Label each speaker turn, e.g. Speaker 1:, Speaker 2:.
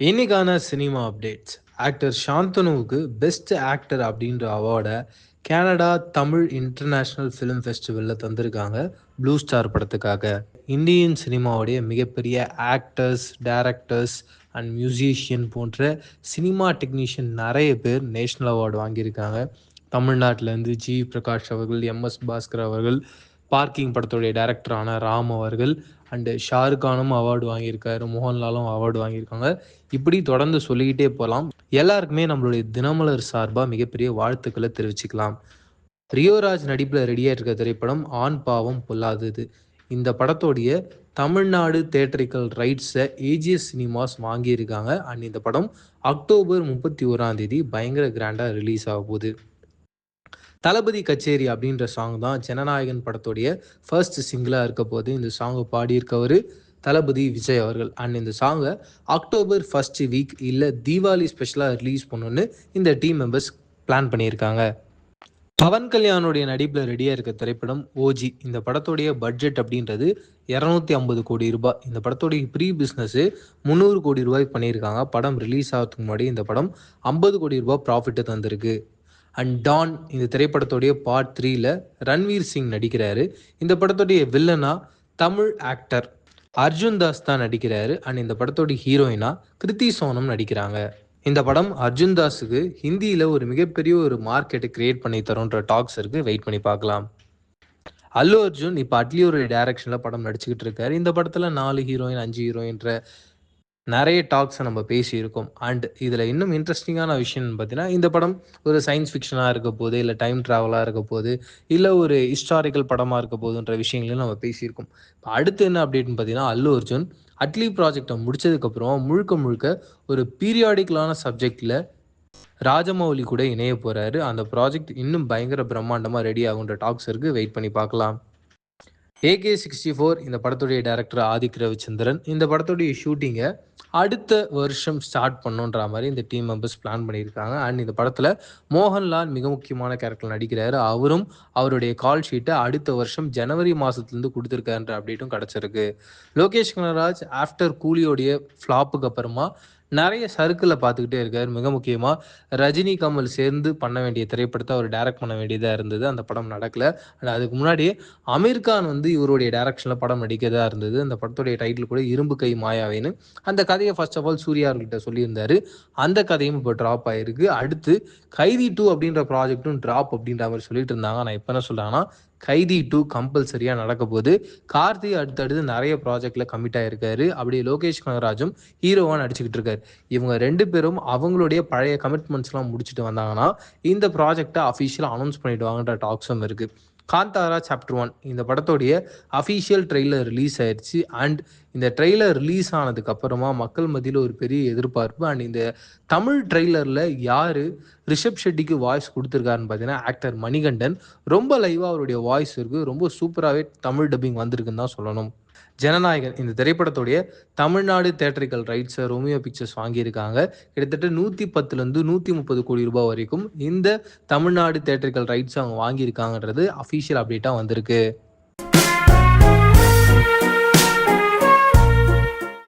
Speaker 1: இன்னைக்கான cinema updates. Actor சாந்தனுவுக்கு best actor அப்படின்ற அவார்டை கனடா தமிழ் இன்டர்நேஷ்னல் ஃபிலிம் ஃபெஸ்டிவலில் தந்திருக்காங்க ப்ளூ ஸ்டார் படத்துக்காக. இந்தியன் சினிமாவுடைய மிகப்பெரிய ஆக்டர்ஸ் டேரக்டர்ஸ் அண்ட் மியூசிஷியன் போன்ற சினிமா டெக்னீஷியன் நிறைய பேர் நேஷ்னல் அவார்டு வாங்கியிருக்காங்க. தமிழ்நாட்டிலேருந்து ஜி. பிரகாஷ் அவர்கள் எம்எஸ் பாஸ்கர் அவர்கள் பார்க்கிங் படத்துடைய டேரக்டரான ராம் அவர்கள் அண்டு ஷாருக்கானும் அவார்டு வாங்கியிருக்காரு மோகன்லாலும் அவார்டு வாங்கியிருக்காங்க. இப்படி தொடர்ந்து சொல்லிக்கிட்டே போகலாம். எல்லாருக்குமே நம்மளுடைய தினமலர் சார்பாக மிகப்பெரிய வாழ்த்துக்களை தெரிவிச்சுக்கலாம். ரியோராஜ் நடிப்பில் ரெடியாக இருக்க திரைப்படம் ஆண் பாவம் பொல்லாதது. இந்த படத்தோடைய தமிழ்நாடு தேட்டரிக்கல் ரைட்ஸை ஏஜிஎஸ் சினிமாஸ் வாங்கியிருக்காங்க. அண்ட் இந்த படம் அக்டோபர் முப்பத்தி ஓராம் தேதி பயங்கர கிராண்டாக ரிலீஸ் ஆக போகுது. தளபதி கச்சேரி அப்படின்ற சாங் தான் ஜனநாயகன் படத்துடைய ஃபர்ஸ்ட் சிங்கிளாக இருக்க போது இந்த சாங்கை பாடியிருக்கவர் தளபதி விஜய் அவர்கள். அண்ட் இந்த சாங்கை அக்டோபர் ஃபர்ஸ்ட் வீக் இல்லை தீபாவளி ஸ்பெஷலாக ரிலீஸ் பண்ணணுன்னு இந்த டீம் மெம்பர்ஸ் பிளான் பண்ணியிருக்காங்க. பவன் கல்யாணுடைய நடிப்பில் ரெடியாக இருக்க திரைப்படம் ஓஜி இந்த படத்துடைய பட்ஜெட் அப்படின்றது இரநூத்தி ஐம்பது கோடி ரூபாய். இந்த படத்துடைய ப்ரீ பிஸ்னஸ்ஸு முந்நூறு கோடி ரூபாய்க்கு பண்ணியிருக்காங்க. படம் ரிலீஸ் ஆகிறதுக்கு முன்னாடி இந்த படம் ஐம்பது கோடி ரூபாய் ப்ராஃபிட்டு தந்திருக்கு. அண்ட் டான் இந்த திரைப்படத்துடைய பார்ட் த்ரீல ரன்வீர் சிங் நடிக்கிறாரு. இந்த படத்துடைய வில்லனா தமிழ் ஆக்டர் அர்ஜுன் தாஸ் தான் நடிக்கிறாரு. அண்ட் இந்த படத்தோட ஹீரோயினா கிருத்தி சோனம் நடிக்கிறாங்க. இந்த படம் அர்ஜுன் தாஸுக்கு ஹிந்தியில் ஒரு மிகப்பெரிய ஒரு மார்க்கெட்டை கிரியேட் பண்ணி தரும்ன்ற டாக்ஸ் இருக்கு. வெயிட் பண்ணி பார்க்கலாம். அல்லு அர்ஜுன் இப்போ அட்லியோருடைய டைரக்ஷனில் படம் நடிச்சுக்கிட்டு இருக்காரு. இந்த படத்தில் நாலு ஹீரோயின் அஞ்சு ஹீரோயின்ற நிறைய டாக்ஸை நம்ம பேசியிருக்கோம். அண்ட் இதில் இன்னும் இன்ட்ரெஸ்டிங்கான விஷயம்னு பார்த்தீங்கன்னா இந்த படம் ஒரு சயின்ஸ் ஃபிக்ஷனாக இருக்க போது இல்லை டைம் ட்ராவலாக இருக்க போது இல்லை ஒரு ஹிஸ்டாரிக்கல் படமாக இருக்க போதுன்ற விஷயங்களையும் நம்ம பேசியிருக்கோம். இப்போ அடுத்து என்ன அப்படின்னு பார்த்தீங்கன்னா அல்லு அர்ஜுன் அட்லி ப்ராஜெக்டை முடிச்சதுக்கப்புறம் முழுக்க முழுக்க ஒரு பீரியாடிக்கலான சப்ஜெக்டில் ராஜமௌலி கூட இணைய போகிறாரு அந்த ப்ராஜெக்ட் இன்னும் பயங்கர பிரம்மாண்டமாக ரெடி ஆகுன்ற டாக்ஸ் இருக்குது வெயிட் பண்ணி பார்க்கலாம். ஏகே சிக்ஸ்டி ஃபோர் இந்த படத்துடைய டேரக்டர் ஆதிக் ரவிச்சந்திரன் இந்த படத்துடைய ஷூட்டிங்கை அடுத்த வருஷம் ஸ்டார்ட் பண்ணுன்ற மாதிரி இந்த டீம் மெம்பர்ஸ் பிளான் பண்ணியிருக்காங்க. அண்ட் இந்த படத்தில் மோகன்லால் மிக முக்கியமான கேரக்டர் நடிக்கிறாரு. அவரும் அவருடைய கால் ஷீட்டை அடுத்த வருஷம் ஜனவரி மாதத்துலேருந்து கொடுத்துருக்காருன்ற அப்டேட்டும் கிடச்சிருக்கு. லோகேஷ் கனராஜ் ஆஃப்டர் கூலியோடைய ஃப்ளாப்புக்கு அப்புறமா நிறைய சர்க்கிளில் பார்த்துக்கிட்டே இருக்கார். மிக முக்கியமாக ரஜினி கமல் சேர்ந்து பண்ண வேண்டிய திரைப்படத்தை அவர் டைரக்ட் பண்ண வேண்டியதாக இருந்தது. அந்த படம் நடக்கல. அண்ட் அதுக்கு முன்னாடி அமீர் கான் வந்து இவருடைய டைரக்ஷனில் படம் நடிக்கிறதா இருந்தது. அந்த படத்துடைய டைட்டில் கூட இரும்பு கை மாயாவேன்னு. அந்த கதையை ஃபர்ஸ்ட் ஆஃப் ஆல் சூர்யா சொல்லியிருந்தார் சொல்லியிருந்தாரு. அந்த கதையும் இப்போ ட்ராப் ஆயிருக்கு. அடுத்து கைதி டூ அப்படின்ற ப்ராஜெக்ட்டும் ட்ராப் அப்படின்ற மாதிரி சொல்லிட்டு இருந்தாங்க. நான் இப்போ என்ன சொல்கிறேன்னா கைதி டூ கம்பல்சரியாக நடக்க போகுது. கார்த்தி அடுத்தடுத்து நிறைய ப்ராஜெக்டில் கமிட் ஆகிருக்காரு அப்படியே லோகேஷ் கனகராஜும் ஹீரோவாக நடிச்சுக்கிட்டு இருக்காரு. இவங்க ரெண்டு பேரும் அவங்களுடைய பழைய கமிட்மெண்ட்ஸ்லாம் முடிச்சுட்டு வந்தாங்கன்னா இந்த ப்ராஜெக்டை அஃபிஷியலாக அனௌன்ஸ் பண்ணிடுவாங்கன்ற டாக்ஸும் இருக்குது காந்தாரா சாப்டர் ஒன் இந்த படத்தோடைய அஃபீஷியல் ட்ரெய்லர் ரிலீஸ் ஆயிடுச்சு அண்ட் இந்த ட்ரெய்லர் ரிலீஸ் ஆனதுக்கு அப்புறமா மக்கள் மத்தியில் ஒரு பெரிய எதிர்பார்ப்பு. அண்ட் இந்த தமிழ் ட்ரெய்லரில் யார் ரிஷப் ஷெட்டிக்கு வாய்ஸ் கொடுத்துருக்காருன்னு பார்த்தீங்கன்னா ஆக்டர் மணிகண்டன். ரொம்ப லைவாக அவருடைய வாய்ஸ் இருக்குது ரொம்ப சூப்பராகவே தமிழ் டப்பிங் வந்திருக்குன்னு தான் சொல்லணும். ஜனநாயகன். இந்த திரைப்படத்துடைய தமிழ்நாடு தேட்டரிக்கல் ரைட்ஸை ரோமியோ பிக்சர்ஸ் வாங்கியிருக்காங்க. கிட்டத்தட்ட நூற்றி பத்துலேருந்து நூற்றி முப்பது கோடி ரூபாய் வரைக்கும் இந்த தமிழ்நாடு தேட்டரிக்கல் ரைட்ஸ் அவங்க வாங்கியிருக்காங்கன்றது அஃபீஷியல் அப்டேட்டாக வந்திருக்கு.